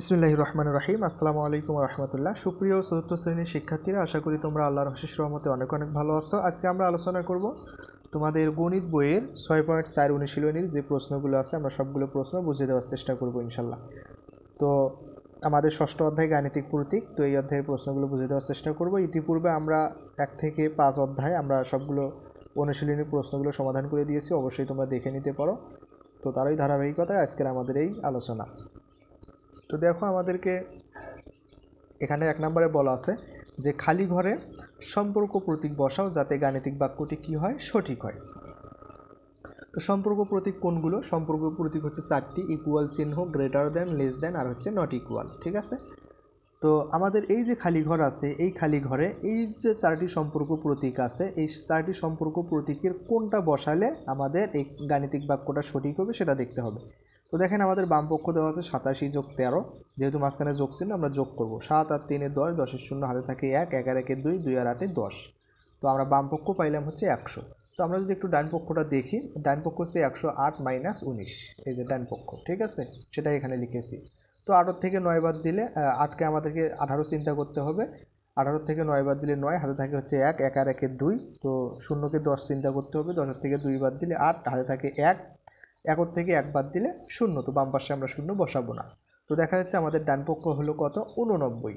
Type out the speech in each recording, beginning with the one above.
বিসমিল্লাহ রহমান রাহিম। আসসালামু আলাইকুম রহমতুল্লাহ। সুপ্রিয় চতুর্থ শ্রেণির শিক্ষার্থীরা, আশা করি তোমরা আল্লাহর হশিস রহমতে অনেক অনেক ভালো আছো। আজকে আমরা আলোচনা করব তোমাদের গণিত বইয়ের ছয় পয়েন্ট চার অনুশীলনীর যে প্রশ্নগুলো আছে, আমরা সবগুলো প্রশ্ন বুঝে দেওয়ার চেষ্টা করব ইনশাল্লাহ। তো আমাদের ষষ্ঠ অধ্যায় গাণিতিক প্রতীক, তো এই অধ্যায়ের প্রশ্নগুলো বুঝে দেওয়ার চেষ্টা করব। ইতিপূর্বে আমরা এক থেকে পাঁচ অধ্যায় আমরা সবগুলো অনুশীলনী প্রশ্নগুলো সমাধান করে দিয়েছি। অবশ্যই তোমরা দেখে নিতে পারো। তো তারই ধারাবাহিকতায় আজকের আমাদের এই আলোচনা। তো দেখো আমাদেরকে এখানে এক নম্বরে বলা আছে যে খালি ঘরে সম্পর্ক প্রতীক বসাও যাতে গাণিতিক বাক্যটি কি হয়? সঠিক হয়। তো সম্পর্ক প্রতীক কোনগুলো? সম্পর্ক প্রতীক হচ্ছে চারটি ইকুয়াল চিহ্ন গ্রেটার দেন লেস দেন আর হচ্ছে নট ইকুয়াল ঠিক আছে? তো আমাদের এই যে খালি ঘর আছে, এই খালি ঘরে এই যে চারটি সম্পর্ক প্রতীক আছে, এই চারটি সম্পর্ক প্রতীকের কোনটা বসালে আমাদের এই গাণিতিক বাক্যটা সঠিক হবে সেটা দেখতে হবে। তো দেখেন আমাদের বাম পক্ষ দেওয়া আছে সাতাশি যোগ তেরো। যেহেতু মাঝখানে যোগ ছিল আমরা যোগ করব। সাত আর তিনে দশ, দশের শূন্য হাতে থাকে এক এক আর একে দুই দুই আর আটে দশ। তো আমরা বাম পক্ষ পাইলাম হচ্ছে একশো। তো আমরা যদি একটু ডান পক্ষটা দেখি, ডান পক্ষ হচ্ছে একশো আট মাইনাস উনিশ। এই যে ডান পক্ষ, ঠিক আছে? সেটা এখানে লিখেছি। তো আঠারো থেকে নয় বাদ দিলে আটকে আমাদেরকে আঠারো চিন্তা করতে হবে। আঠারো থেকে নয় বাদ দিলে নয়, হাতে থাকে হচ্ছে এক এক আর একে দুই। তো শূন্যকে দশ চিন্তা করতে হবে। দশের থেকে দুই বাদ দিলে আট, হাতে থাকে এক। একর থেকে এক বাদ দিলে শূন্য, তো বাম পাশে আমরা শূন্য বসাবো না। তো দেখা যাচ্ছে আমাদের ডান পক্ষ হলো কত? উননব্বই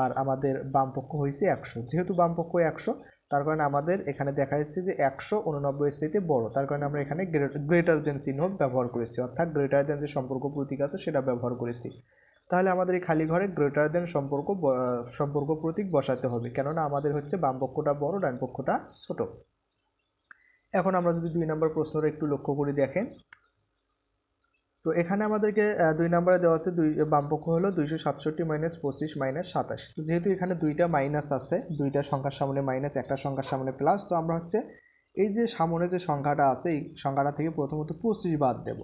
আর আমাদের বাম পক্ষ হয়েছে একশো। যেহেতু বাম পক্ষ একশো, তার কারণে আমাদের এখানে দেখা যাচ্ছে যে একশো উননব্বইয়ের চাইতে বড়। তার কারণে আমরা এখানে গ্রেটার দেন চিহ্ন ব্যবহার করেছি। অর্থাৎ গ্রেটার দেন যে সম্পর্ক প্রতীক আছে, সেটা ব্যবহার করেছি। তাহলে আমাদের এই খালি ঘরে গ্রেটার দেন সম্পর্ক সম্পর্ক প্রতীক বসাতে হবে। কেননা আমাদের হচ্ছে বাম পক্ষটা বড়, ডান পক্ষটা ছোট। এখন আমরা যদি দুই নম্বর প্রশ্নটা একটু লক্ষ্য করে দেখেন। তো এখানে আমাদেরকে দুই নম্বরে দেওয়া আছে, দুই, বামপক্ষ হলো দুইশো সাতষট্টি মাইনাস পঁচিশ মাইনাস সাতাশ। তো যেহেতু এখানে দুইটা মাইনাস আছে, দুইটা সংখ্যার সামনে মাইনাস একটা সংখ্যার সামনে প্লাস তো আমরা হচ্ছে এই যে সামনে যে সংখ্যাটা আছে, এই সংখ্যাটা থেকে প্রথমত পঁচিশ বাদ দেব।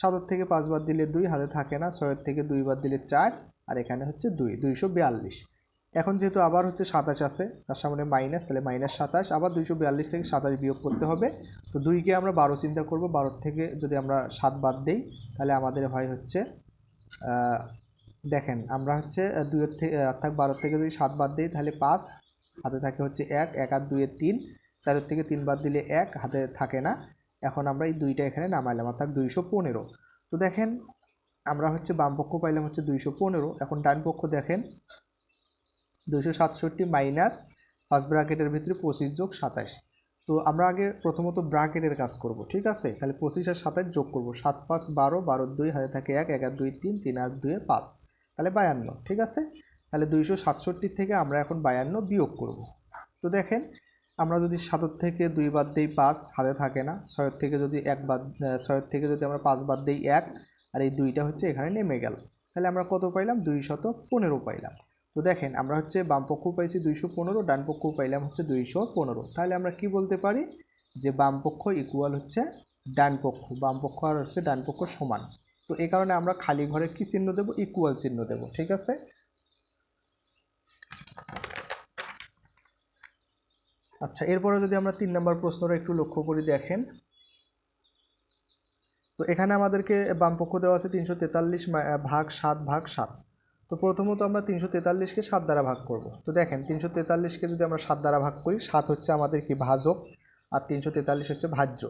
সাতের থেকে পাঁচ বাদ দিলে দুই, হাতে থাকে না, ছয়ের থেকে দুই বাদ দিলে চার, আর এখানে হচ্ছে দুই, দুইশো বিয়াল্লিশ। এখন যেহেতু আবার হচ্ছে সাতাশ আছে, তার সামনে মাইনাস তাহলে মাইনাস সাতাশ, আবার দুইশো বিয়াল্লিশ থেকে সাতাশ বিয়োগ করতে হবে। তো দুইকে আমরা বারো চিন্তা করব বারোর থেকে যদি আমরা সাত বাদ দিই, তাহলে আমাদের হয় হচ্ছে দেখেন আমরা হচ্ছে দুইয়ের থেকে অর্থাৎ বারোর থেকে যদি সাত বাদ দিই, তাহলে পাঁচ, হাতে থাকে হচ্ছে এক এক আর দুইয়ের তিন, চারের থেকে তিন বাদ দিলে এক, হাতে থাকে না। এখন আমরা এই দুইটা এখানে নামাইলাম, অর্থাৎ দুইশো পনেরো। তো দেখেন, আমরা হচ্ছে বাম পক্ষ পাইলাম হচ্ছে দুইশো পনেরো। এখন ডান পক্ষ দেখেন দুইশো সাতষট্টি মাইনাস ফার্স্ট ব্র্যাকেটের ভিতরে পঁচিশ যোগ সাতাশ। তো আমরা আগে প্রথমত ব্র্যাকেটের কাজ করব, ঠিক আছে? তাহলে পঁচিশ আর সাতাশ যোগ করব, সাত পাঁচ বারো বারো দুই, হাতে থাকে এক এক আর দুই তিন তিন আর দুয়ে পাঁচ। তাহলে বায়ান্ন, ঠিক আছে? তাহলে দুইশো সাতষট্টি থেকে আমরা এখন বায়ান্ন বিয়োগ করব। তো দেখেন, আমরা যদি সাতের থেকে দুই বাদ দিই পাঁচ, হাতে থাকে না। ছয়ের থেকে যদি এক বাদ ছয়ের থেকে যদি আমরা পাঁচ বাদ দিই এক, আর এই দুইটা হচ্ছে এখানে নেমে গেল। তাহলে আমরা কত পাইলাম? দুই শত পনেরো পাইলাম। তো দেখেন, আমরা হচ্ছে বাম পক্ষ পাইছি দুইশো পনেরো, ডান পক্ষ পাইলাম হচ্ছে দুইশো পনেরো। তাহলে আমরা কি বলতে পারি? যে বাম পক্ষ ইকুয়াল হচ্ছে ডান পক্ষ, বাম পক্ষ আর হচ্ছে ডান পক্ষ সমান। তো এই কারণে আমরা খালি ঘরে কি চিহ্ন দেবো? ইকুয়াল চিহ্ন দেবো, ঠিক আছে? আচ্ছা এরপরে যদি আমরা তিন নম্বর প্রশ্নটা একটু লক্ষ্য করি, দেখেন। তো এখানে আমাদেরকে বাম পক্ষ দেওয়া আছে তিনশো তেতাল্লিশ ভাগ সাত ভাগ সাত। তো প্রথমত আমরা তিনশো তেতাল্লিশকে সাত দ্বারা ভাগ করব। তো দেখেন, তিনশো তেতাল্লিশকে যদি আমরা সাত দ্বারা ভাগ করি, সাত হচ্ছে আমাদের কি ভাজক, আর তিনশো তেতাল্লিশ হচ্ছে ভাজ্য।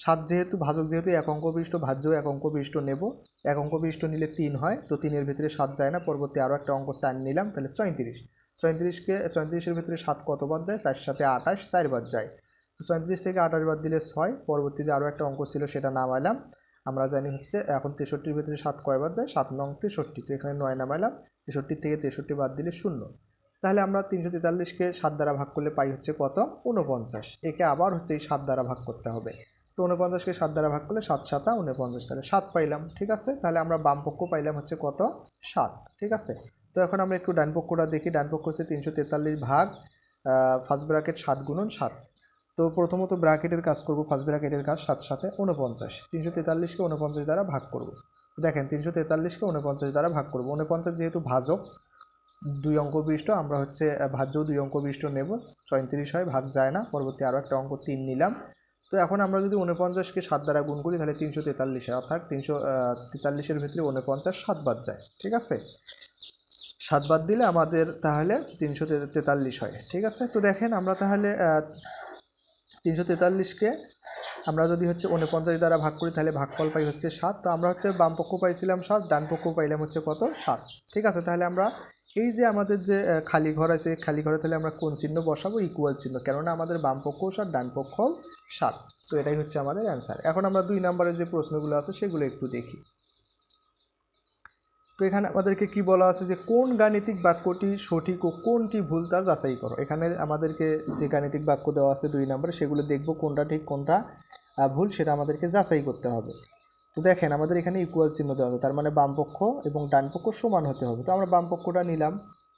সাত যেহেতু, ভাজক যেহেতু এক অঙ্ক বিশিষ্ট, ভাজ্য এক অঙ্ক বিশিষ্ট নেব। এক অঙ্ক বিশিষ্ট নিলে তিন হয়, তো তিনের ভিতরে সাত যায় না। পরবর্তী আরও একটা অঙ্ক চার নিলাম, তাহলে চৈত্রিশ। চৈত্রিশকে, চৈত্রিশের ভিতরে সাত কতবার যায়? চার, সাথে আঠাশ চারবার যায়। তো চৈত্রিশ থেকে আঠাশ বার দিলে ছয়, পরবর্তীতে আরও একটা অঙ্ক ছিল, সেটা নামাইলাম আমরা জানি হচ্ছে, এখন তেষট্টির ভিতরে সাত কয়বার যায়? সাত নং তেষট্টি। তো এখানে নয় নামাইলাম। তেষট্টি থেকে তেষট্টি বাদ দিলে শূন্য। তাহলে আমরা তিনশো তেতাল্লিশকে সাত দ্বারা ভাগ করলে পাই হচ্ছে কত? উনপঞ্চাশ একে আবার হচ্ছে এই সাত দ্বারা ভাগ করতে হবে। তো উনপঞ্চাশকে সাত দ্বারা ভাগ করলে সাত সাতা উনপঞ্চাশ তাহলে সাত পাইলাম, ঠিক আছে? তাহলে আমরা বাম পক্ষ পাইলাম হচ্ছে কত? সাত, ঠিক আছে? তো এখন আমরা একটু ডান পক্ষটা দেখি। ডান পক্ষ হচ্ছে তিনশো তেতাল্লিশ ভাগ ফার্স্ট ব্র্যাকেট সাত গুণন সাত। তো প্রথমত ব্র্যাকেটের কাজ করব ফার্স্ট ব্র্যাকেটের কাজ সাত সাথে উনপঞ্চাশ তিনশো তেতাল্লিশকে উনপঞ্চাশ দ্বারা ভাগ করব। দেখেন, তিনশো তেতাল্লিশকে উনপঞ্চাশ দ্বারা ভাগ করব। উনপঞ্চাশ যেহেতু ভাজক, দুই অঙ্ক বিশিষ্ট আমরা হচ্ছে ভাজ্য দুই অঙ্ক বিশিষ্ট নেব। চৈত্রিশ হয়, ভাগ যায় না। পরবর্তী আরও একটা অঙ্ক তিন নিলাম। তো এখন আমরা যদি উনপঞ্চাশকে সাত দ্বারা গুণ করি, তাহলে তিনশো তেতাল্লিশে অর্থাৎ তিনশো তেতাল্লিশের ভিতরে উনপঞ্চাশ সাত বাদ যায়। ঠিক আছে? সাত বাদ দিলে আমাদের তাহলে তিনশো তেতাল্লিশ হয়। ঠিক আছে? তো দেখেন, আমরা তাহলে তিনশো তেতাল্লিশকে আমরা যদি হচ্ছে উনপঞ্চাশ দ্বারা ভাগ করি, তাহলে ভাগফল পাই হচ্ছে সাত। তো আমরা হচ্ছে বাম পক্ষ পাইছিলাম সাত, ডান পক্ষ পাইলাম হচ্ছে কত? সাত। ঠিক আছে, তাহলে আমরা এই যে আমাদের যে খালি ঘর আছে, এই খালি ঘরে তাহলে আমরা কোন চিহ্ন বসাবো? ইকুয়াল চিহ্ন। কেননা আমাদের বাম পক্ষ সাত, ডান পক্ষ সাত। তো এটাই হচ্ছে আমাদের অ্যান্সার এখন আমরা দুই নম্বরের যে প্রশ্নগুলো আছে, সেগুলো একটু দেখি। তো এখানে আমাদেরকে কি বলা আছে যে, কোন গাণিতিক বাক্যটি সঠিক ও কোনটি ভুল তা যাচাই করো। এখানে আমাদেরকে যে গাণিতিক বাক্য দেওয়া আছে দুই নম্বরে, সেগুলো দেখব কোনটা ঠিক, কোনটা ভুল, সেটা আমাদেরকে যাচাই করতে হবে। তো দেখেন, আমাদের এখানে ইকুয়াল চিহ্ন দেওয়া হবে তার মানে বামপক্ষ এবং ডানপক্ষ সমান হতে হবে। তো আমরা বামপক্ষটা নিলাম,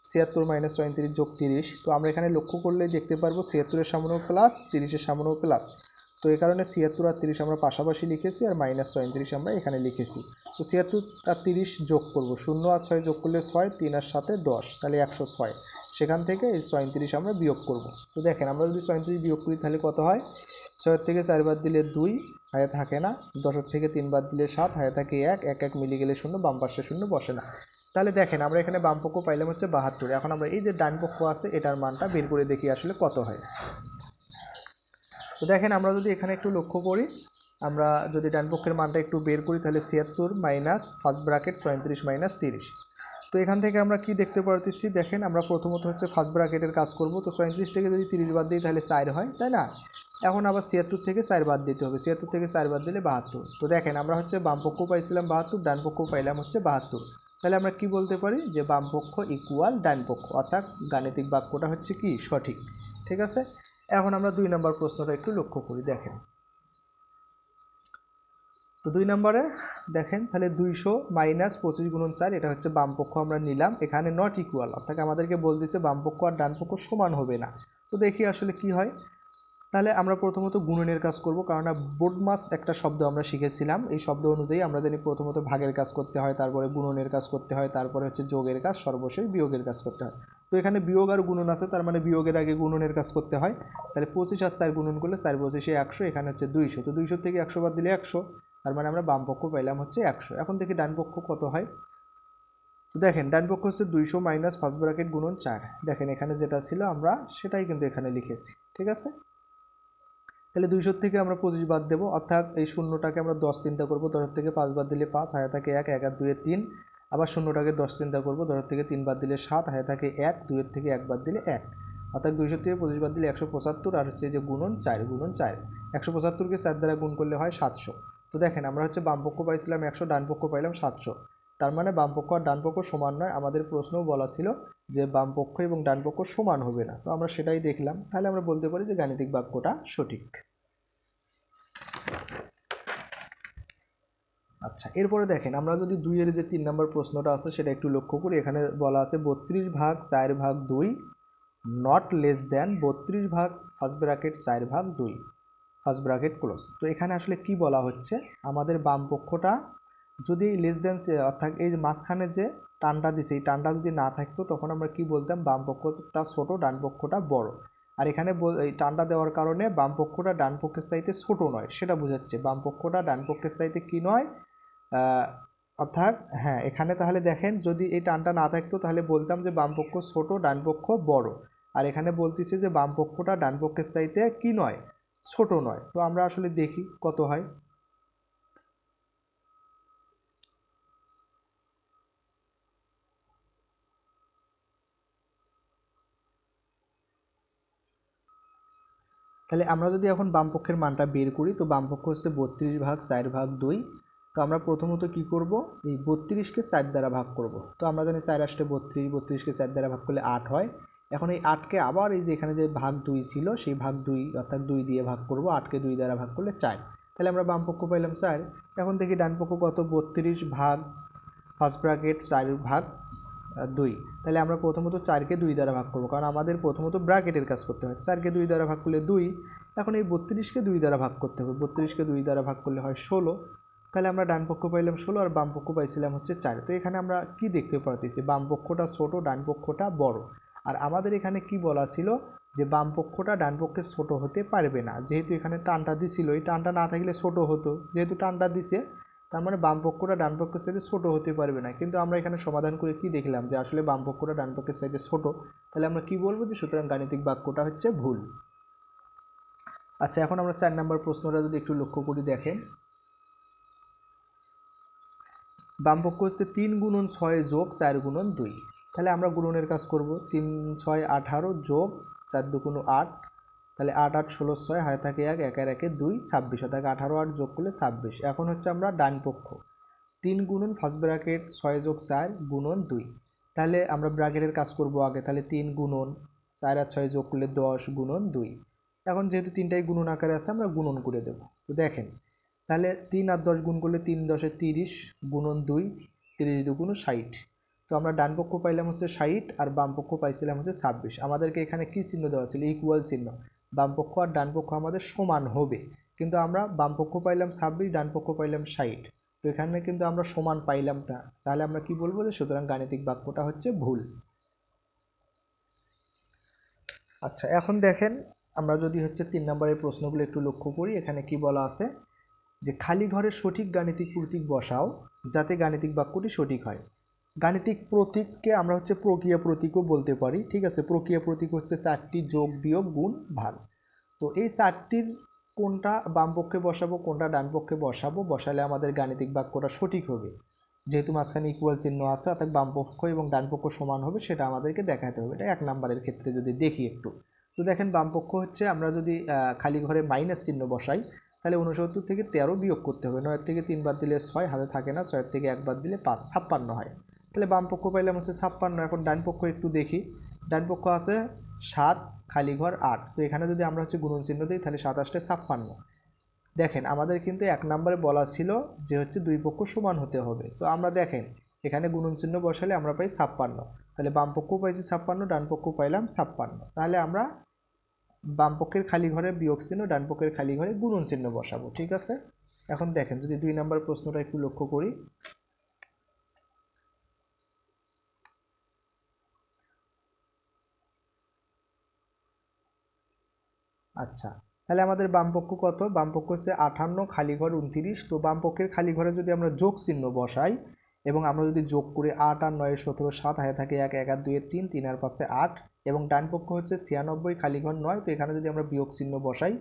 ছিয়াত্তর মাইনাস পঁয়ত্রিশ যোগ তিরিশ। তো আমরা এখানে লক্ষ্য করলেই দেখতে পারব ছিয়াত্তরের সামনেও প্লাস তিরিশের সামনেও প্লাস তো এই কারণে ছিয়াত্তর আর তিরিশ আমরা পাশাপাশি লিখেছি আর মাইনাস পঁয়ত্রিশ আমরা এখানে লিখেছি। তো ছিয়াত্তর আর তিরিশ যোগ করব, শূন্য আর ছয় যোগ করলে ছয়, তিন আর সাথে দশ, তাহলে একশো ছয়। সেখান থেকে এই ছয়ত্রিশ আমরা বিয়োগ করব। তো দেখেন, আমরা যদি ছয়ত্রিশ বিয়োগ করি তাহলে কত হয়? ছয়ের থেকে চার বাদ দিলে দুই, হায়ে থাকে না। দশের থেকে তিন বাদ দিলে সাত, হায়ে থাকে এক এক এক মিলে গেলে শূন্য, বাম পাশে শূন্য বসে না। তাহলে দেখেন, আমরা এখানে বাম পক্ষ পাইলাম হচ্ছে বাহাত্তর। এখন আমরা এই যে ডান পক্ষ আছে, এটার মানটা বের করে দেখি আসলে কত হয়। তো দেখেন, আমরা যদি এখানে একটু লক্ষ্য করি, আমরা যদি ডান পক্ষের মানটা একটু বের করি, তাহলে ছিয়াত্তর মাইনাস ফার্স্ট ব্র্যাকেট পঁয়ত্রিশ মাইনাস তিরিশ। তো এখান থেকে আমরা কি দেখতে পারতেছি? দেখেন, আমরা প্রথমত হচ্ছে ফার্স্ট ব্র্যাকেটের কাজ করব। তো পঁয়ত্রিশ থেকে যদি তিরিশ বাদ দিই, তাহলে চার হয়, তাই না? এখন আবার ছিয়াত্তর থেকে চার বাদ দিতে হবে। ছিয়াত্তর থেকে চার বাদ দিলে বাহাত্তর। তো দেখেন, আমরা হচ্ছে বাম পক্ষ পাইছিলাম বাহাত্তর, ডান পক্ষ পাইলাম হচ্ছে বাহাত্তর। তাহলে আমরা কি বলতে পারি? যে বামপক্ষ ইকুয়াল ডান পক্ষ, অর্থাৎ গাণিতিক বাক্যটা হচ্ছে কি? সঠিক। ঠিক আছে? এখন আমরা দুই নম্বর প্রশ্নটা একটু লক্ষ্য করি, দেখেন। তো দুই নম্বরে দেখেন, তাহলে দুইশো মাইনাস পঁচিশ গুণন চার, এটা হচ্ছে বামপক্ষ, আমরা নিলাম। এখানে নট ইকুয়াল অর্থাৎ আমাদেরকে বল বাম পক্ষ আর ডানপক্ষ সমান হবে না। তো দেখি আসলে কি হয়। তাহলে আমরা প্রথমত গুণনের কাজ করব, কারণ বোর্ডমাস একটা শব্দ আমরা শিখেছিলাম। এই শব্দ অনুযায়ী আমরা জানি প্রথমত ভাগের কাজ করতে হয়, তারপরে গুণনের কাজ করতে হয়, তারপরে হচ্ছে যোগের কাজ, সর্বশেষ বিয়োগের কাজ করতে হয়। তো এখানে বিয়োগ আর গুণন আছে, তার মানে বিয়োগের আগে গুণনের কাজ করতে হয়। তাহলে পঁচিশ আর চার গুণন করলে চার পঁচিশে একশো, এখানে হচ্ছে দুইশো। তো দুইশো থেকে একশো বাদ দিলে একশো, তার মানে আমরা বাম পক্ষ পাইলাম হচ্ছে একশো। এখন দেখি ডান পক্ষ কত হয়। দেখেন, ডান পক্ষ হচ্ছে দুইশো মাইনাস ফার্স্ট ব্র্যাকেট গুণন চার। দেখেন, এখানে যেটা ছিল আমরা সেটাই কিন্তু এখানে লিখেছি, ঠিক আছে? তাহলে দুইশো থেকে আমরা পঁচিশ বাদ দেবো, অর্থাৎ এই শূন্যটাকে আমরা দশ চিন্তা করব দশ থেকে পাঁচ বাদ দিলে পাঁচ হায়া থাকে এক এক আর দুয়ে তিন। আবার শূন্যটাকে দশ চিন্তা করব দশ থেকে তিন বাদ দিলে সাত, হায়া থাকে এক, দুইয়ের থেকে এক বাদ দিলে এক। অর্থাৎ দুইশো থেকে পঁচিশ বাদ দিলে একশো পঁচাত্তর আর হচ্ছে যে গুণন চার গুণন চার। একশো পঁচাত্তরকে চার দ্বারা গুণ করলে হয় সাতশো। তো দেখেন আমরা হচ্ছে বামপক্ষ পাইছিলাম একশো ডানপক্ষ পাইলাম সাতশো। তার মানে বামপক্ষ আর ডানপক্ষ সমান নয়, আমাদের প্রশ্নও বলা ছিল যে বামপক্ষ এবং ডানপক্ষ সমান হবে না। তো আমরা সেটাই দেখলাম। তাহলে আমরা বলতে পারি যে গাণিতিক বাক্যটা সঠিক। আচ্ছা এরপরে দেখেন আমরা যদি দুইয়ের যে তিন নম্বর প্রশ্নটা আছে সেটা একটু লক্ষ্য করি, এখানে বলা আছে বত্রিশ ভাগ চার ভাগ দুই নট লেস দেন বত্রিশ ভাগ ফার্স্ট ব্র্যাকেট চার ভাগ দুই ফার্স্ট ব্র্যাকেট ক্লোজ তো এখানে আসলে কি বলা হচ্ছে? আমাদের বাম পক্ষটা যদি লেস দেন অর্থাৎ এই মাঝখানে যে টানটা দিছে, এই টানটা যদি না থাকতো তখন আমরা কি বলতাম? বাম পক্ষটা ছোটো, ডান পক্ষটা বড়। আর এখানে টানটা দেওয়ার কারণে বাম পক্ষটা ডান পক্ষের চাইতে ছোট নয়, সেটা বোঝাচ্ছে। বাম পক্ষটা ডান পক্ষের চাইতে কী নয়? অর্থাৎ হ্যাঁ এখানে তাহলে দেখেন, যদি এই টানটা না থাকতো, তাহলে বলতাম যে বাম পক্ষ ছোট, ডান পক্ষ বড়। আর এখানে বলতেছে যে বাম পক্ষটা ডান পক্ষের চাইতে কী নয়? ছোট নয়। তো আমরা আসলে দেখি কত হয়। তাহলে আমরা যদি এখন বাম পক্ষের মানটা বের করি, তো বামপক্ষ হচ্ছে বত্রিশ ভাগ চার ভাগ দুই। তো আমরা প্রথমত কি করব? এই বত্রিশকে চার দ্বারা ভাগ করব। তো আমরা জানি চার আসতে বত্রিশ, বত্রিশকে চার দ্বারা ভাগ করলে আট হয়। এখন এই আটকে আবার এই যে এখানে যে ভাগ দুই ছিল, সেই ভাগ দুই অর্থাৎ দুই দিয়ে ভাগ করব, আটকে দুই দ্বারা ভাগ করলে চার। তাহলে আমরা বামপক্ষ পাইলাম চার। এখন দেখি ডানপক্ষ কত? বত্রিশ ভাগ, ফার্স্ট ব্র্যাকেট চার ভাগ। দুই। তাহলে আমরা প্রথমত চারকে দুই দ্বারা ভাগ করব, কারণ আমাদের প্রথমত ব্র্যাকেটের কাজ করতে হয়। চারকে দুই দ্বারা ভাগ করলে দুই, এখন এই বত্রিশকে দুই দ্বারা ভাগ করতে হবে। বত্রিশকে দুই দ্বারা ভাগ করলে হয় ষোলো। তাহলে আমরা ডান পক্ষ পাইলাম ষোলো আর বাম পক্ষ পাইছিলাম হচ্ছে চার। তো এখানে আমরা কি দেখতে পারতেছি? বাম পক্ষটা ছোট, ডান পক্ষটা বড়। আর আমাদের এখানে কি বলা ছিল? যে বাম পক্ষটা ডান পক্ষে ছোট হতে পারবে না। যেহেতু এখানে টানটা দিছিল, এই টানটা না থাকলে ছোট হতো। যেহেতু টানটা দিছে তার মানে বাম পক্ষটা ডান পক্ষের সাইডে ছোটো হতে পারবে না। কিন্তু আমরা এখানে সমাধান করে কি দেখলাম? যে আসলে বাম পক্ষটা ডান পক্ষের সাইডে ছোটো। তাহলে আমরা কি বলব? যে সুতরাং গাণিতিক বাক্যটা হচ্ছে ভুল। আচ্ছা এখন আমরা চার নম্বর প্রশ্নটা যদি একটু লক্ষ্য করি দেখেন। বামপক্ষ হচ্ছে তিন গুণন ছয় যোগ চার গুণন দুই। তাহলে আমরা গুণনের কাজ করব। তিন, ছয়, আঠারো যোগ চার দুগুণ আট। তাহলে আট আট ষোলো ছয় হাতে থাকে এক একের একে দুই, ছাব্বিশ থাকে আঠারো আট যোগ করলে ছাব্বিশ। এখন হচ্ছে আমরা ডান পক্ষ। তিন গুণন ফার্স্ট ব্র্যাকেট ছয় যোগ চার গুণন দুই। তাহলে আমরা ব্র্যাকেটের কাজ করব আগে। তাহলে তিন গুণন চার আর ছয় যোগ করলে দশ গুণন দুই। এখন যেহেতু তিনটাই গুণন আকারে আছে, আমরা গুণন করে দেব। তো দেখেন, তাহলে তিন আর দশ গুণ করলে তিন দশে তিরিশ গুণন দুই, তিরিশ দুগুণ ষাট। তো আমরা ডান পক্ষ পাইলাম হচ্ছে ষাট আর বাম পক্ষ পাইছিলাম হচ্ছে ছাব্বিশ। আমাদেরকে এখানে কী চিহ্ন দেওয়া ছিল? ইকুয়াল চিহ্ন। বাম পক্ষ আর ডানপক্ষ আমাদের সমান হবে। কিন্তু আমরা বামপক্ষ পাইলাম ছাব্বিশ, ডানপক্ষ পাইলাম ষাট। তো এখানে কিন্তু আমরা সমান পাইলাম না তাহলে আমরা কি বলব যে সুতরাং গাণিতিক বাক্যটা হচ্ছে ভুল। আচ্ছা এখন দেখেন আমরা যদি হচ্ছে তিন নম্বরের প্রশ্নগুলো একটু লক্ষ্য করি, এখানে কি বলা আছে? যে খালি ঘরের সঠিক গাণিতিক প্রতীক বসাও যাতে গাণিতিক বাক্যটি সঠিক হয়। গাণিতিক প্রতীককে আমরা হচ্ছে প্রক্রিয়া প্রতীকও বলতে পারি, ঠিক আছে? প্রক্রিয়া প্রতীক হচ্ছে চারটি যোগ বিয়োগ গুণ ভাগ। তো এই চারটির কোনটা বাম পক্ষে বসাবো, কোনটা ডান পক্ষে বসাবো, বসালে আমাদের গাণিতিক বাক্যটা সঠিক হবে। যেহেতু মাঝখানে ইকুয়াল চিহ্ন আছে, অর্থাৎ বাম পক্ষ এবং ডান পক্ষ সমান হবে, সেটা আমাদেরকে দেখাতে হবে। এটা এক নাম্বারের ক্ষেত্রে যদি দেখি একটু। তো দেখেন, বাম পক্ষ হচ্ছে আমরা যদি খালি ঘরে মাইনাস চিহ্ন বসাই, তাহলে উনসত্তর থেকে তেরো বিয়োগ করতে হবে। নয়ের থেকে তিন বাদ দিলে ছয়, হাতে থাকে না, ছয়ের থেকে এক বাদ দিলে পাঁচ, ছাপ্পান্ন হয়। তাহলে বাম পক্ষ পাইলাম হচ্ছে ছাপ্পান্ন, এখন ডান পক্ষ একটু দেখি। ডান পক্ষ আছে সাত, খালি ঘর আট। তো এখানে যদি আমরা হচ্ছে গুণন চিহ্ন দিই, তাহলে সাতাশটা ছাপ্পান্ন। দেখেন, আমাদের কিন্তু এক নম্বরে বলা ছিল যে হচ্ছে দুই পক্ষ সমান হতে হবে। তো আমরা দেখেন, এখানে গুণন চিহ্ন বসালে আমরা পাই ছাপ্পান্ন। তাহলে বাম পক্ষ পাইছি ছাপ্পান্ন, ডান পক্ষ পাইলাম ছাপ্পান্ন। তাহলে আমরা বাম পক্ষের খালি ঘরে বিয়োগ চিহ্ন, ডান পক্ষের খালি ঘরে গুণন চিহ্ন বসাবো, ঠিক আছে? এখন দেখেন, যদি দুই নম্বর প্রশ্নটা একটু লক্ষ্য করি। আচ্ছা তাহলে আমাদের বামপক্ষ কত? বামপক্ষ হচ্ছে আঠান্ন, খালিঘর উনতিরিশ। তো বামপক্ষের খালি ঘরে যদি আমরা যোগ চিহ্ন বসাই, এবং আমরা যদি যোগ করে আট আর নয় সতেরো সাত হাতে থাকে এক এক আর দুইয়ের তিন তিন আর পাশে আট, এবং ডান পক্ষ হচ্ছে ছিয়ানব্বই, খালিঘর নয়। তো এখানে যদি আমরা বিয়োগ চিহ্ন বসাই,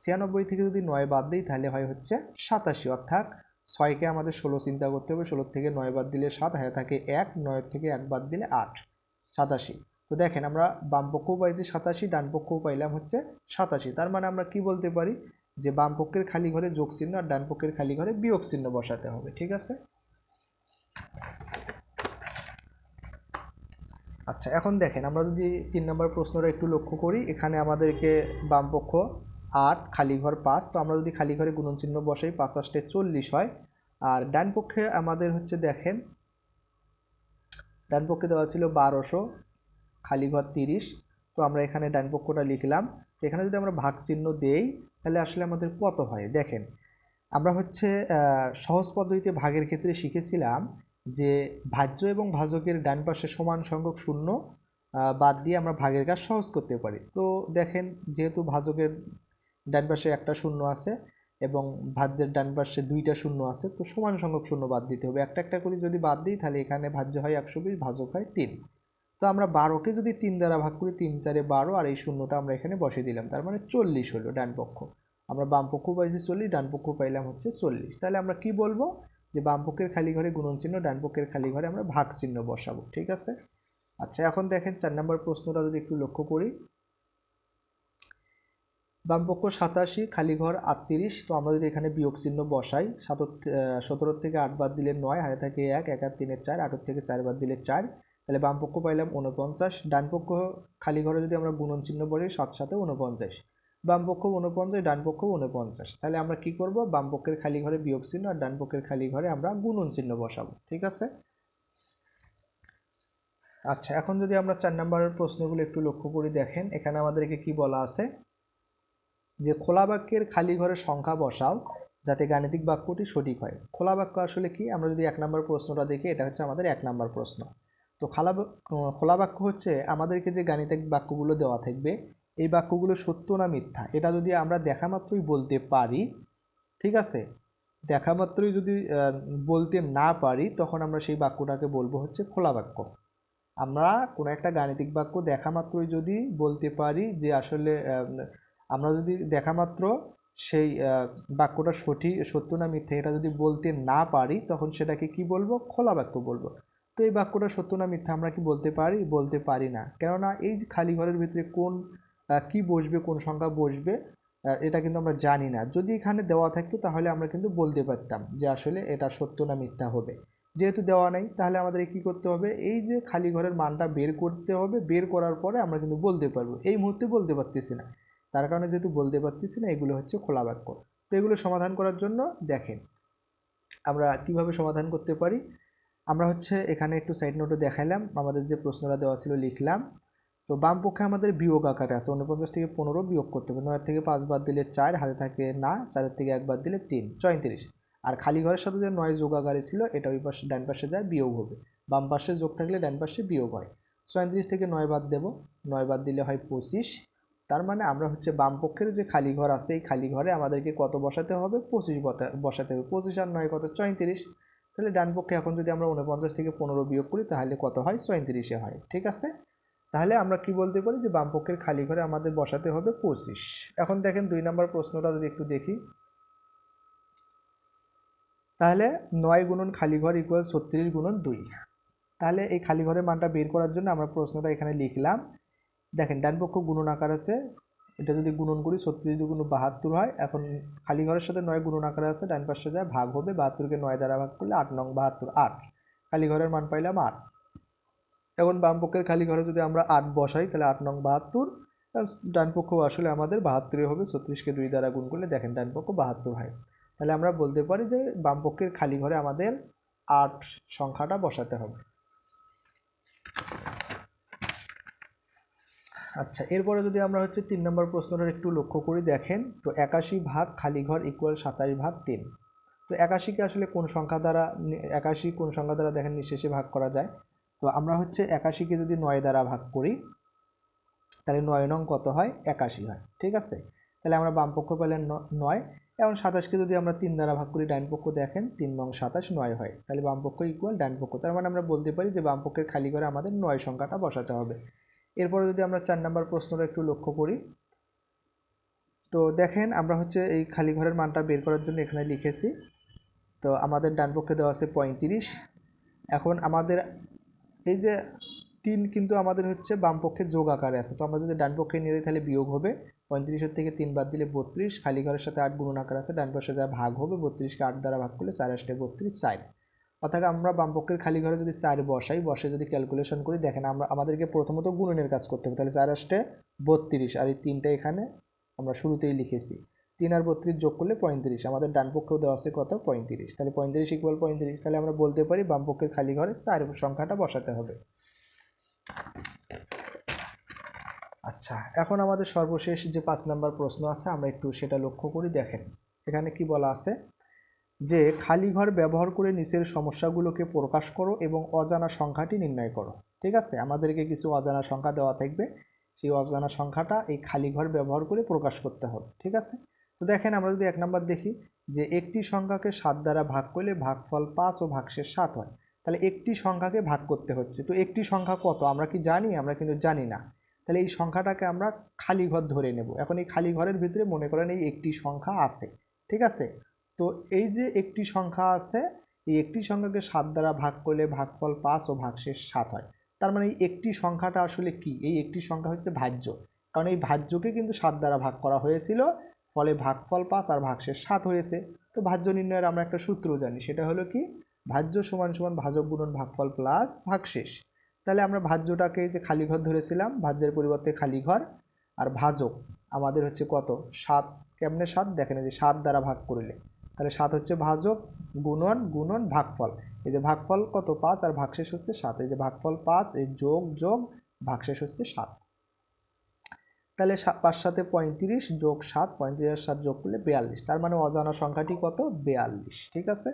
ছিয়ানব্বই থেকে যদি নয় বাদ দিই, তাহলে হয় হচ্ছে সাতাশি, অর্থাৎ ছয়কে আমাদের ষোলো চিন্তা করতে হবে। ষোলোর থেকে নয় বাদ দিলে সাত হাতে থাকে এক, নয়ের থেকে এক বাদ দিলে আট। সাতাশি। তো দেখেন আমরা বাম পক্ষও পাইছি সাতাশি, ডান পক্ষও পাইলাম হচ্ছে সাতাশি। তার মানে আমরা কি বলতে পারি? যে বাম পক্ষের খালি ঘরে যোগ চিহ্ন আর ডান পক্ষের খালি ঘরে বিয়োগ চিহ্ন বসাতে হবে, ঠিক আছে? আচ্ছা এখন দেখেন আমরা যদি তিন নম্বর প্রশ্নটা একটু লক্ষ্য করি, এখানে আমাদেরকে বাম পক্ষ আট, খালি ঘর পাঁচ, তো আমরা যদি খালি ঘরে গুণন চিহ্ন বসাই, পাঁচ আষ্টে চল্লিশ হয়। আর ডান পক্ষে আমাদের হচ্ছে দেখেন, ডান পক্ষে দেওয়া ছিল বারোশো খালি ঘর তিরিশ। তো আমরা এখানে ডান পক্ষটা লিখলাম। এখানে যদি আমরা ভাগ চিহ্ন দেই, তাহলে আসলে আমাদের কত হয়? দেখেন, আমরা হচ্ছে সহজ পদ্ধতিতে ভাগের ক্ষেত্রে শিখেছিলাম যে ভাজ্য এবং ভাজকের ডান পাশে সমান সংখ্যক শূন্য বাদ দিয়ে আমরা ভাগের কাজ সহজ করতে পারি। তো দেখেন, যেহেতু ভাজকের ডান পাশে একটা শূন্য আছে এবং ভাজ্যের ডান পাশে দুইটা শূন্য আছে, তো সমান সংখ্যক শূন্য বাদ দিতে হবে। একটা একটা করে যদি বাদ দিই, তাহলে এখানে ভাজ্য হয় একশো বিশ, ভাজক হয় তিন। তো আমরা বারোকে যদি তিন দ্বারা ভাগ করি, তিন চারে বারো আর এই শূন্যটা আমরা এখানে বসে দিলাম। তার মানে চল্লিশ হলো ডান পক্ষ। আমরা বাম পক্ষ পাইছি চল্লিশ, ডান পক্ষ পাইলাম হচ্ছে চল্লিশ। তাহলে আমরা কি বলব? যে বাম পক্ষের খালি ঘরে গুণন চিহ্ন, ডান পক্ষের খালি ঘরে আমরা ভাগ চিহ্ন বসাবো, ঠিক আছে? আচ্ছা এখন দেখেন চার নম্বর প্রশ্নটা যদি একটু লক্ষ্য করি। বামপক্ষ সাতাশি, খালি ঘর আটত্রিশ। তো আমরা যদি এখানে বিয়োগ চিহ্ন বসাই সাত সতেরো থেকে আট বাদ দিলে নয়, হাতে থাকে এক এক আর তিনের চার আটের থেকে চার বাদ দিলে চার। তাহলে বাম পক্ষ পাইলাম উনপঞ্চাশ ডান পক্ষ খালি ঘরে যদি আমরা গুণন চিহ্ন বলি, সাত সাথে উনপঞ্চাশ বাম পক্ষ উনপঞ্চাশ ডান পক্ষ উনপঞ্চাশ তাহলে আমরা কি করব? বাম পক্ষের খালি ঘরে বিয়োগ চিহ্ন আর ডান পক্ষের খালি ঘরে আমরা গুণন চিহ্ন বসাবো। ঠিক আছে? আচ্ছা এখন যদি আমরা চার নম্বরের প্রশ্নগুলো একটু লক্ষ্য করি দেখেন, এখানে আমাদেরকে কি বলা আছে? যে খোলা বাক্যের খালি ঘরের সংখ্যা বসাও, যাতে গাণিতিক বাক্যটি সঠিক হয়। খোলা বাক্য আসলে কি? আমরা যদি এক নম্বর প্রশ্নটা দেখি, এটা হচ্ছে আমাদের এক নম্বর প্রশ্ন। তো খালা খোলা বাক্য হচ্ছে আমাদেরকে যে গাণিতিক বাক্যগুলো দেওয়া থাকবে, এই বাক্যগুলো সত্য না মিথ্যা? এটা যদি আমরা দেখা মাত্রই বলতে পারি, ঠিক আছে? দেখা মাত্রই যদি বলতে না পারি, তখন আমরা সেই বাক্যটাকে বলব হচ্ছে খোলা বাক্য। আমরা কোনো একটা গাণিতিক বাক্য দেখা মাত্রই যদি বলতে পারি যে আসলে আমরা যদি দেখা মাত্র সেই বাক্যটা সঠিক, সত্য না মিথ্যে, এটা যদি বলতে না পারি, তখন সেটাকে কি বলব? খোলা বাক্য বলব। তো এই বাক্যটা সত্য না মিথ্যা আমরা কি বলতে পারি? বলতে পারি না। কেননা এই খালি ঘরের ভিতরে কোন কি বসবে, কোন সংখ্যা বসবে এটা কিন্তু আমরা জানি না। যদি এখানে দেওয়া থাকতো তাহলে আমরা কিন্তু বলতে পারতাম যে আসলে এটা সত্য না মিথ্যা হবে। যেহেতু দেওয়া নেই, তাহলে আমাদের কি করতে হবে? এই যে খালি ঘরের মানটা বের করতে হবে, বের করার পরে আমরা কিন্তু বলতে পারব। এই মুহূর্তে বলতে পারতেছি না। তার কারণে যেহেতু বলতে পারতেছি না, এগুলো হচ্ছে খোলা বাক্য। তো এগুলো সমাধান করার জন্য দেখেন আমরা কীভাবে সমাধান করতে পারি? আমরা হচ্ছে এখানে একটু সাইড নোটও দেখাইলাম, আমাদের যে প্রশ্নটা দেওয়া ছিল লিখলাম। তো বাম পক্ষে আমাদের বিয়োগ আকারে আছে উনপঞ্চাশ থেকে পনেরো বিয়োগ করতে হবে নয়ের থেকে পাঁচ বাদ দিলে চার, হাতে থাকে না, চারের থেকে এক বাদ দিলে তিন চৈত্রিশ আর খালি ঘরের সাথে যে নয় যোগ আকারে ছিল, এটা ওই পাশে, ডান পাশে যায় বিয়োগ হবে। বাম পাশে যোগ থাকলে ডান পাশে বিয়োগ হয়। চৈত্রিশ থেকে নয় বাদ দেব, নয় বাদ দিলে হয় পঁচিশ। তার মানে আমরা হচ্ছে বাম পক্ষের যে খালি ঘর আছে, এই খালি ঘরে আমাদেরকে কত বসাতে হবে? পঁচিশ বসাতে হবে। পঁচিশ আর নয় কত? চৈত্রিশ তাহলে ডান পক্ষে এখন যদি আমরা উনপঞ্চাশ থেকে পনেরো বিয়োগ করি, তাহলে কত হয়? চৈত্রিশে হয়, ঠিক আছে? তাহলে আমরা কি বলতে পারি যে বামপক্ষের খালি ঘরে আমাদের বসাতে হবে পঁচিশ। এখন দেখেন দুই নম্বর প্রশ্নটা যদি একটু দেখি। তাহলে নয় গুণন খালি ঘর ইকুয়াল ছত্রিশ গুণন দুই। তাহলে এই খালি ঘরের মানটা বের করার জন্য আমরা প্রশ্নটা এখানে লিখলাম। দেখেন ডান পক্ষ গুণন আকার আছে এটা যদি গুণন করি ছত্রিশ দুগুণ বাহাত্তর হয়, এখন খালি ঘরের সাথে নয় গুণন আকারে আছে, ডান পাশে যায় ভাগ হবে, বাহাত্তরকে নয় দ্বারা ভাগ করলে আট নং বাহাত্তর, আট। খালি ঘরের মান পাইলাম আট। এখন বাম পক্ষের খালি ঘরে যদি আমরা আট বসাই, তাহলে আট নং বাহাত্তর, আর ডান পক্ষ আসলে আমাদের বাহাত্তরই হবে, ছত্রিশকে দুই দ্বারা গুণ করলে দেখেন ডান পক্ষ বাহাত্তর হয়। তাহলে আমরা বলতে পারি যে বাম পক্ষের খালি ঘরে আমাদের আট সংখ্যাটা বসাতে হবে। আচ্ছা এরপরে যদি আমরা হচ্ছে তিন নম্বর প্রশ্নটা একটু লক্ষ্য করি, দেখেন, তো একাশি ভাগ খালি ঘর ইকুয়াল সাতাশ ভাগ তিন। তো একাশিকে আসলে কোন সংখ্যা দ্বারা একাশি কোন সংখ্যা দ্বারা দেখেন নিঃশেষে ভাগ করা যায়? তো আমরা হচ্ছে একাশিকে যদি নয় দ্বারা ভাগ করি, তাহলে নয় নং কত হয়? একাশি হয়, ঠিক আছে? তাহলে আমরা বাম পক্ষ পেলেন নয়, এবং সাতাশকে যদি আমরা তিন দ্বারা ভাগ করি, ডান পক্ষ দেখেন তিন নং সাতাশ নয় হয়। তাহলে বাম পক্ষ ইকুয়াল ডান পক্ষ। তার মানে আমরা বলতে পারি যে বাম পক্ষের খালি ঘরে আমাদের নয় সংখ্যাটা বসাতে হবে। এরপরে যদি আমরা চার নাম্বার প্রশ্নটা একটু লক্ষ্য করি, তো দেখেন আমরা হচ্ছে এই খালি ঘরের মানটা বের করার জন্য এখানে লিখেছি। তো আমাদের ডান পক্ষে দেওয়া আছে পঁয়ত্রিশ। এখন আমাদের এই যে তিন কিন্তু আমাদের হচ্ছে বাম পক্ষে যোগ আকারে আছে। তো আমরা যদি ডান পক্ষে নিয়ে যাই, তাহলে বিয়োগ হবে। পঁয়ত্রিশের থেকে তিন বাদ দিলে বত্রিশ। খালি ঘরের সাথে আট গুণন আকার আছে, ডান পাশে যা ভাগ হবে, বত্রিশকে আট দ্বারা ভাগ করলে চার আসলে বত্রিশ চার অর্থাৎ আমরা বামপক্ষের খালি ঘরে যদি চার বসাই, বসে যদি ক্যালকুলেশন করি, দেখেন আমরা, আমাদেরকে প্রথমত গুণনের কাজ করতে হবে। তাহলে চার আসতে বত্রিশ, আর এই তিনটা এখানে আমরা শুরুতেই লিখেছি। তিন আর বত্রিশ যোগ করলে পঁয়ত্রিশ, আমাদের ডান পক্ষেও দেওয়া আছে কত? পঁয়ত্রিশ। তাহলে পঁয়ত্রিশ ইকুয়াল পঁয়ত্রিশ, তাহলে আমরা বলতে পারি বামপক্ষের খালি ঘরে চার সংখ্যাটা বসাতে হবে। আচ্ছা এখন আমাদের সর্বশেষ যে পাঁচ নাম্বার প্রশ্ন আছে, আমরা একটু সেটা লক্ষ্য করি, দেখেন। এখানে কি বলা আছে? যে খালি ঘর ব্যবহার করে নিচের সমস্যাগুলোকে প্রকাশ করো এবং অজানা সংখ্যাটি নির্ণয় করো। ঠিক আছে? আমাদেরকে কিছু অজানা সংখ্যা দেওয়া থাকবে। সেই অজানা সংখ্যাটা এই খালি ঘর ব্যবহার করে প্রকাশ করতে হবে। ঠিক আছে? তো দেখেন, আমরা যদি এক নম্বর দেখি যে একটি সংখ্যাকে সাত দ্বারা ভাগ করলে ভাগফল পাঁচ ও ভাগশেষ সাত হয়। তাহলে একটি সংখ্যাকে ভাগ করতে হচ্ছে। তো একটি সংখ্যা কত? আমরা কি জানি? আমরা কিন্তু জানি না। তাহলে এই সংখ্যাটাকে আমরা খালি ঘর ধরে নেব। এখন এই খালি ঘরের ভিতরে মনে করেন এই একটি সংখ্যা আছে। ঠিক আছে? তো এই যে একটি সংখ্যা আছে, এই একটি সংখ্যাকে সাত দ্বারা ভাগ করলে ভাগফল পাঁচ ও ভাগশেষ সাত হয়। তার মানে এই একটি সংখ্যাটা আসলে কি? এই একটি সংখ্যা হচ্ছে ভাজ্য। কারণ এই ভাজ্যকে কিন্তু সাত দ্বারা ভাগ করা হয়েছিল, ফলে ভাগফল পাঁচ আর ভাগশেষ সাত হয়েছে। তো ভাজ্য নির্ণয়ের আমরা একটা সূত্র জানি, সেটা হলো কি? ভাজ্য সমান সমান ভাজক গুণন ভাগফল প্লাস ভাগশেষ। তাহলে আমরা ভাজ্যটাকে যে খালি ঘর ধরেছিলাম, ভাজ্যের পরিবর্তে খালি ঘর আর ভাজক, আমাদের হচ্ছে কত? সাত। কেমনে সাত? দেখেন যে সাত দ্বারা ভাগ করলে। তাহলে সাত হচ্ছে ভাজক, গুণন গুণন, ভাগফল। এই যে ভাগফল কত? পাঁচ, আর ভাগশেষ হচ্ছে সাত। এই যে ভাগফল পাঁচ এই যোগ যোগ, ভাগশেষ হচ্ছে সাত। তাহলে পাঁচ সাথে পঁয়ত্রিশ যোগ সাত, পঁয়ত্রিশ আর সাত যোগ করলে বেয়াল্লিশ। তার মানে অজানা সংখ্যাটি কত? বেয়াল্লিশ। ঠিক আছে?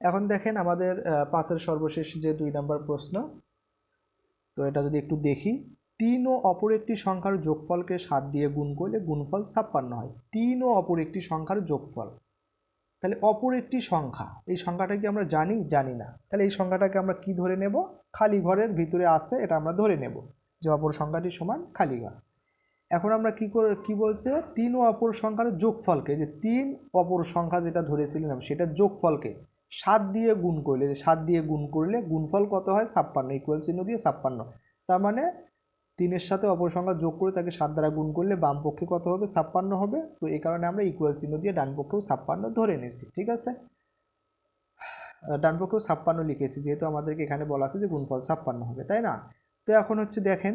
এখন দেখেন আমাদের পাঁচের সর্বশেষ যে দুই নম্বর প্রশ্ন, তো এটা যদি একটু দেখি, তিন ও অপর একটি সংখ্যার যোগফলকে সাত দিয়ে গুণ করলে গুণফল ছাপ্পান্ন হয়। তিন ও অপর একটি সংখ্যার যোগফল। তাহলে অপর একটি সংখ্যা। এই সংখ্যাটা কি আমরা জানি? জানি না। তাহলে এই সংখ্যাটাকে আমরা কি ধরে নেব? খালি ঘরের ভিতরে আছে, এটা আমরা ধরে নেব যে অপর সংখ্যাটি সমান খালি ঘর। এখন আমরা কি করে, কি বলছে? তিন ও অপর সংখ্যার যোগফলকে, যে তিন অপর সংখ্যা যেটা ধরেছিলাম, সেটা যোগফলকে সাত দিয়ে গুণ করলে, যে সাত দিয়ে গুণ করলে গুণফল কত হয়? ছাপ্পান্ন ইকুয়াল চিহ্ন দিয়ে ছাপ্পান্ন। তার মানে তিনের সাথে অপর সংখ্যা যোগ করে তাকে সাত দ্বারা গুণ করলে বাম পক্ষে কত হবে? ছাপ্পান্ন হবে। তো এই কারণে আমরা ইকুয়াল চিহ্ন দিয়ে ডান পক্ষেও ছাপ্পান্ন ধরে নিয়েছি, ঠিক আছে? ডান পক্ষেও ছাপ্পান্ন লিখেছি, যেহেতু আমাদেরকে এখানে বলা আছে যে গুণফল ছাপ্পান্ন হবে, তাই না? তো এখন হচ্ছে দেখেন,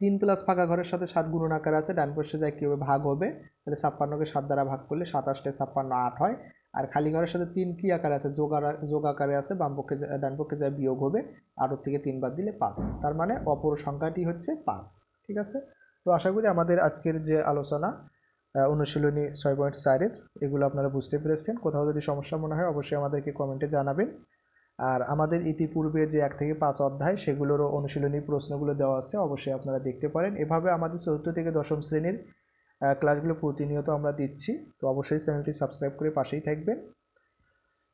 তিন প্লাস ফাঁকা ঘরের সাথে সাত গুণন আকার আছে, ডান পাশে যায় কীভাবে ভাগ হবে? তাহলে ছাপ্পান্নকে সাত দ্বারা ভাগ করলে সাতাশটে ছাপ্পান্ন আট হয়। আর খালি ঘরের সাথে তিন কি আকার আছে? যোগ যোগ আকারে আছে, বাম পক্ষে যা- বিয়োগ হবে আটের থেকে তিন বাদ দিলে পাঁচ। তার মানে অপর সংখ্যাটি হচ্ছে পাঁচ। ঠিক আছে? তো আশা করি আমাদের আজকের যে আলোচনা অনুশীলনী ছয় পয়েন্ট চারের, এগুলো আপনারা বুঝতে পেরেছেন। কোথাও যদি সমস্যা মনে হয়, অবশ্যই আমাদেরকে কমেন্টে জানাবেন। আর আমাদের ইতিপূর্বে যে এক থেকে পাঁচ অধ্যায়, সেগুলোরও অনুশীলনী প্রশ্নগুলো দেওয়া আছে, অবশ্যই আপনারা দেখতে পারেন। এভাবে আমাদের চতুর্থ থেকে দশম শ্রেণির ক্লাসগুলো প্রতিনিয়ত আমরা দিচ্ছি, তো অবশ্যই চ্যানেলটি সাবস্ক্রাইব করে পাশেই থাকবেন।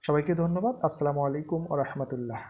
সবাইকে ধন্যবাদ, আসসালামু আলাইকুম ও রহমতুল্লাহ।